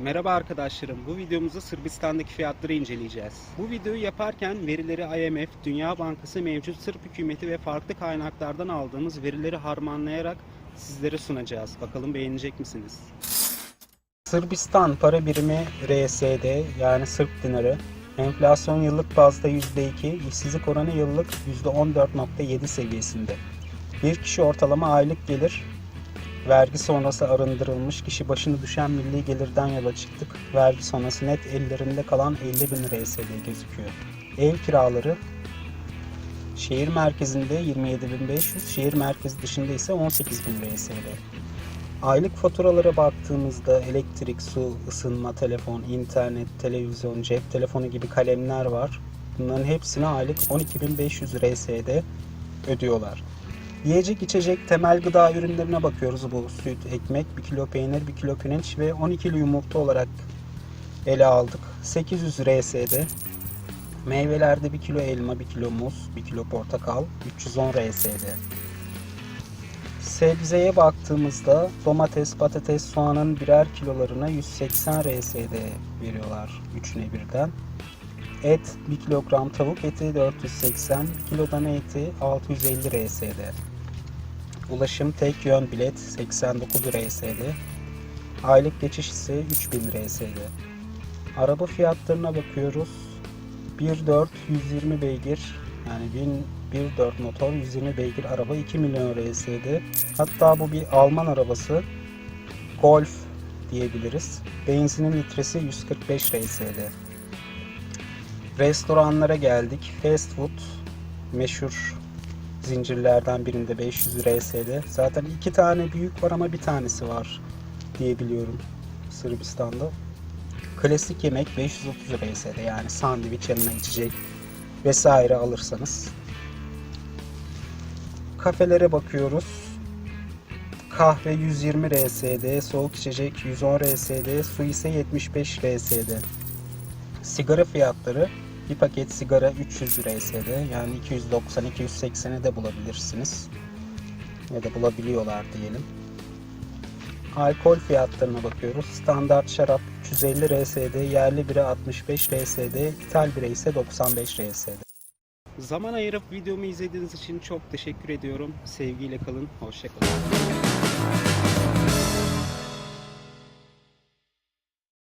Merhaba arkadaşlarım. Bu videomuzda Sırbistan'daki fiyatları inceleyeceğiz. Bu videoyu yaparken verileri IMF, Dünya Bankası, mevcut Sırp hükümeti ve farklı kaynaklardan aldığımız verileri harmanlayarak sizlere sunacağız. Bakalım beğenecek misiniz? Sırbistan para birimi RSD yani Sırp dinarı. Enflasyon yıllık bazda %2, işsizlik oranı yıllık %14.7 seviyesinde. Bir kişi ortalama aylık gelir Vergi sonrası arındırılmış kişi başını düşen milli gelirden yola çıktık. Vergi sonrası net ellerinde kalan 50 bin RSD gözüküyor. Ev kiraları şehir merkezinde 27.500, şehir merkezi dışında ise 18.000 RSD. Aylık faturalara baktığımızda elektrik, su, ısınma, telefon, internet, televizyon, cep telefonu gibi kalemler var. Bunların hepsine aylık 12.500 RSD ödüyorlar. Yiyecek içecek temel gıda ürünlerine bakıyoruz. Bu süt, ekmek, 1 kilo peynir, 1 kilo pirinç ve 12 kilo yumurta olarak ele aldık. 800 RSD. Meyvelerde 1 kilo elma, 1 kilo muz, 1 kilo portakal, 310 RSD. Sebzeye baktığımızda domates, patates, soğanın birer kilolarına 180 RSD veriyorlar üçüne birden. Et 1 kilogram tavuk eti 480, 1 kilo dana eti 650 RSD. Ulaşım tek yön bilet 89 RSD. Aylık geçiş ise 3000 RSD. Araba fiyatlarına bakıyoruz. 1.4 120 beygir yani 1.4 motor 120 beygir araba 2 milyon RSD. Hatta bu bir Alman arabası. Golf diyebiliriz. Benzinin litresi 145 RSD. Restoranlara geldik. Fast food meşhur zincirlerden birinde 500 RSD. Zaten iki tane büyük var ama bir tanesi var diyebiliyorum Sırbistan'da. Klasik yemek 530 RSD yani sandviç yanına içecek vesaire alırsanız. Kafelere bakıyoruz. Kahve 120 RSD, soğuk içecek 110 RSD, su ise 75 RSD. Sigara fiyatları bir paket sigara 300 RSD yani 290-280'e de bulabilirsiniz. Ya da bulabiliyorlar diyelim. Alkol fiyatlarına bakıyoruz. Standart şarap 350 RSD, yerli bira 65 RSD, ithal bira ise 95 RSD. Zaman ayırıp videomu izlediğiniz için çok teşekkür ediyorum. Sevgiyle kalın, hoşçakalın.